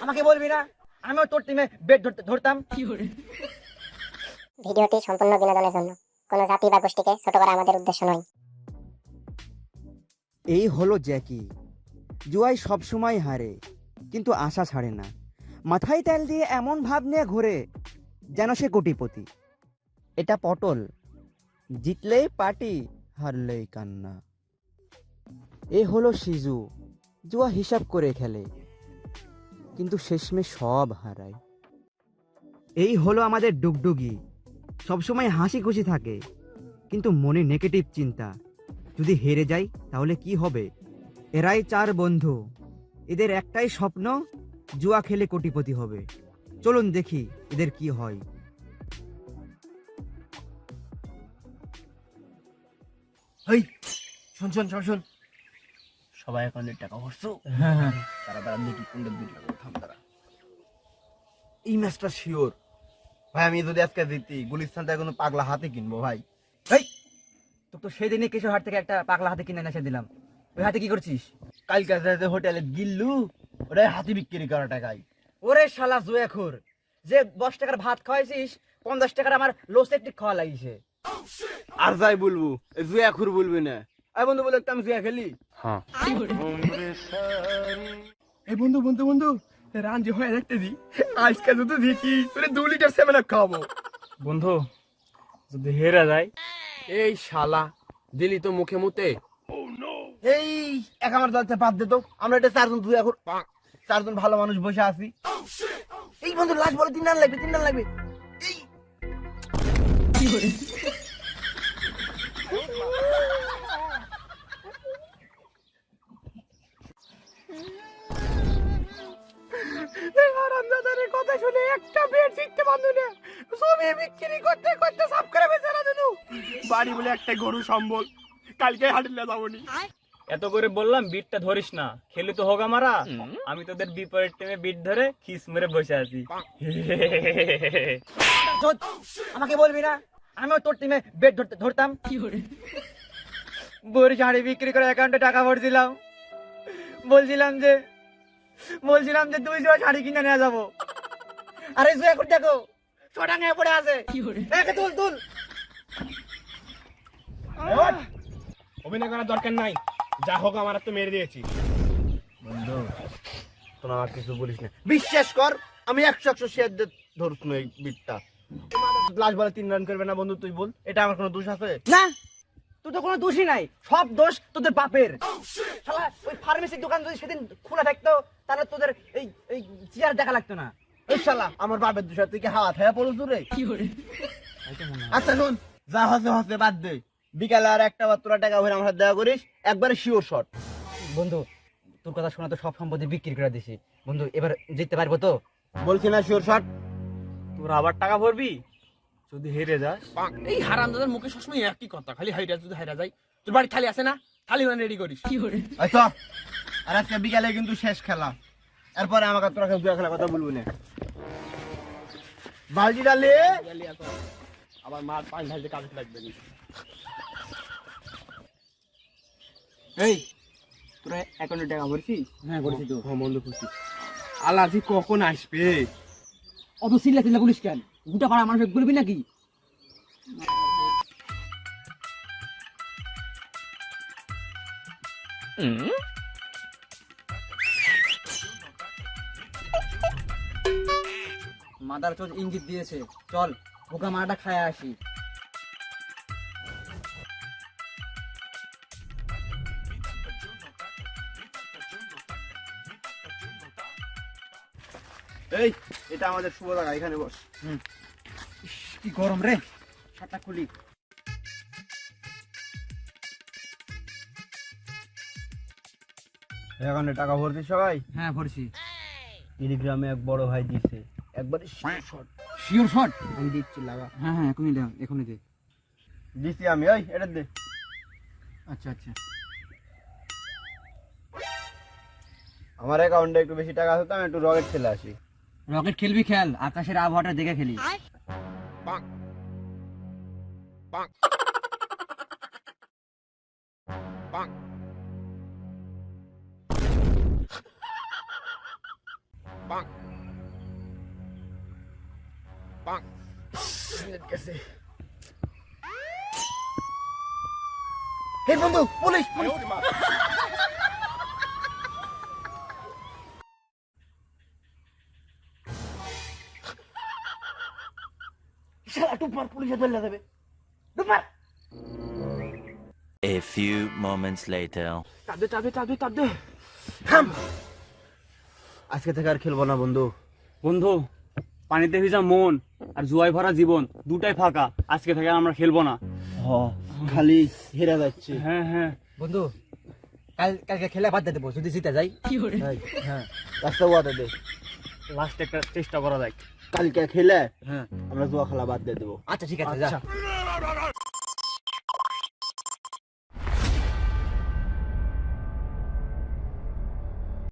আমাকে বলবি না? আমিও তোর টিমে বেট ধরতাম। ভিডিওটি সম্পূর্ণ বিনোদনের জন্য। কোনো জাতি বা গোষ্ঠীকে ছোট করা আমাদের উদ্দেশ্য নয়। এই হলো জ্যাকি। জুয়াই সবসময় হারে কিন্তু আশা ছাড়ে না। মাথায় তেল দিয়ে এমন ভাব নিয়ে ঘোরে যেন সে কোটিপতি। এটা পটল। জিতলেই পার্টি হারলেই কান্না। এ হলো সিজু। জুয়া হিসাব করে খেলে। কিন্তু শেষমে সব হারায়। এই হলো আমাদের ডুগডুগি। সবসময় হাসি খুশি থাকে। কিন্তু মনে নেগেটিভ চিন্তা। যদি হেরে যাই তাহলে কি হবে? এরাই চার বন্ধু। এদের একটাই স্বপ্ন জুয়া খেলে কোটিপতি হবে। চলুন দেখি এদের কি হয়। হেই শোন শোন শোন শোন। সবাই অ্যাকাউন্টের টাকা ভরছো। তারা তারা দেখি কোনটা দুই টাকা থাম তারা। এই ম্যাচটা শিওর। ভাই আমি যদি আজকে জিতি গুলিস্তান থেকে কোনো পাগলা হাতে কিনবো ভাই। তো তো সেদিনই কিশোর হাট থেকে একটা পাগলা হাতে কিনে এসে দিলাম। ওই হাতে কি করছিস? কালকে যে হোটেলে গিল্লু ওটাই হাতি বিক্রি করা টাকায়। ওরে শালা জুয়াখোর যে দশ টাকার ভাত খাওয়াইছিস পঞ্চাশ টাকার আমার লোসের খাওয়া লাগিয়েছে আর যাই বলব এই জুয়া খুর বলবি না। এই বন্ধু বলে একটা জুয়া খেলি। এই বন্ধু বন্ধু বন্ধু রাঞ্জি হয়ে দেখতে দি। আজকে যদি দেখি তোরে দু লিটার আপ খাওয়াবো বন্ধু যদি হেরে যায়? এই শালা দিলি তো মুখে মুতে। এই এক আমার দলতে বাদ দে তো। আমরা এটা চারজন জুয়া খুর চারজন ভালো মানুষ বসে আছি। এই বন্ধু লাস্ট বলে তিন রান লাগবে তিন রান লাগবে। এই। কথা একটা বেড পারল না বিক্রি করতে করতে সাফ করে বেচারা বাড়ি বলে একটা গরু সম্বল। কালকে হাটিলে যাবনি। এত করে বললাম বিটটা ধরিস না। খেলে তো হোক আমারা আমি তোদের বিপরীত টিমে বিট ধরে খিস মেরে বসে আছি। আমাকে বলবি না? আমিও তোর টিমে বেট ধরতে ধরতাম। বড়ি শাড়ি বিক্রি করে অ্যাকাউন্টে টাকা ভরছিলাম। বলছিলাম যে বলছিলাম যে দুই জোড়া শাড়ি কিনে নিয়ে যাব। আরে জুয়া করে দেখো পড়ে আছে। একে তুল তুল। অভিনয় করার দরকার নাই। যা হোক আমার তো মেরে দিয়েছি। বন্ধু তোর আমার কিছু বলিস না। বিশ্বাস কর আমি একশো একশো শেয়ার দিয়ে ধরছ এই বিটটা লাস্ট বলে তিন রান করবে না বন্ধু তুই বল। এটা আমার কোনো দোষ আছে? না। তুই তো কোনো দোষই নাই। সব দোষ তোদের বাপের। শালা ওই ফার্মেসির দোকান যদি সেদিন খোলা থাকতো তাহলে তোদের এই এই চেয়ার দেখা লাগতো না। এই শালা আমার বাপের দোষ তুই কি হাওয়া থাকা পড়ো দূরে? আচ্ছা শোন যা হসে হসে বাদ দে। বিকালে আর একটা বার তোরা টাকা ভরে আমার করিস একবারে শিওর শট বন্ধু তোর কথা শোনা তো সব সম্পত্তি বিক্রি করে দিছি। বন্ধু এবার জিততে পারব তো? বলছি না শিওর শট তোর আবার টাকা ভরবি? যদি হেরে যাস। এই হারাম দাদার মুখে সবসময় একই কথা খালি হাইরা যদি হাইরা যায় তোর বাড়ি থালি আছে না? থালি মানে রেডি করিস। আচ্ছা আর আজকে বিকালে কিন্তু শেষ খেলা। এরপরে আমাকে তোরা দুয়া খেলা কথা বলব না। বালতি ডালে আবার মার পাঁচ ঢালতে কাগজ লাগবে না। এই তোরা অ্যাকাউন্টে টাকা ভরছিস হ্যাঁ করছি তো। হ্যাঁ বন্ধু খুশি আলাজি কখন আসবে? অত চিল্লা চিল্লা বলিস কেন? গোটা পাড়া মানুষ বলবি নাকি? মাদার চোদ ইঙ্গিত দিয়েছে। চল ভোকা মারাটা খায় আসি। এই এটা আমাদের শুভ জায়গা এখানে বস। কি গরম রে। খুলি এখানে টাকা ভরছি সবাই? হ্যাঁ ভরছি। টেলিগ্রামে এক বড় ভাই দিছে। একবারে শট শিওর শট আমি দিচ্ছি লাগা। হ্যাঁ হ্যাঁ এখনই দে এখনই দে। দিচ্ছি আমি ওই এটা দে। আচ্ছা আচ্ছা। আমার অ্যাকাউন্টে একটু বেশি টাকা আছে তো আমি একটু রকেট খেলে আসি। রকেট খেলবি খেল। আকাশের আবহাওয়াটা দেখে খেলি। হে বন্ধু পুলিশ পুলিশ। শালা টুপার পুলিশে ধরলে দেবে। টুপার A few moments later. চাপদে চাপদে চাপদে চাপদে আজকে থেকে আর খেলব না বন্ধু। বন্ধু পানিতে ভিজা মন আর জুয়ায় ভরা জীবন দুটাই ফাঁকা। আজকে থেকে আর আমরা খেলব না। খালি হেরা যাচ্ছে। হ্যাঁ হ্যাঁ। বন্ধু কাল কালকে খেলা বাদ দিয়ে দেবো যদি জিতে যাই। হ্যাঁ রাস্তা ওয়াদা দে। লাস্ট একটা চেষ্টা করা যাক। কালকে খেলে হ্যাঁ। আমরা জুয়া খেলা বাদ দিয়ে দেবো। আচ্ছা ঠিক আছে যা।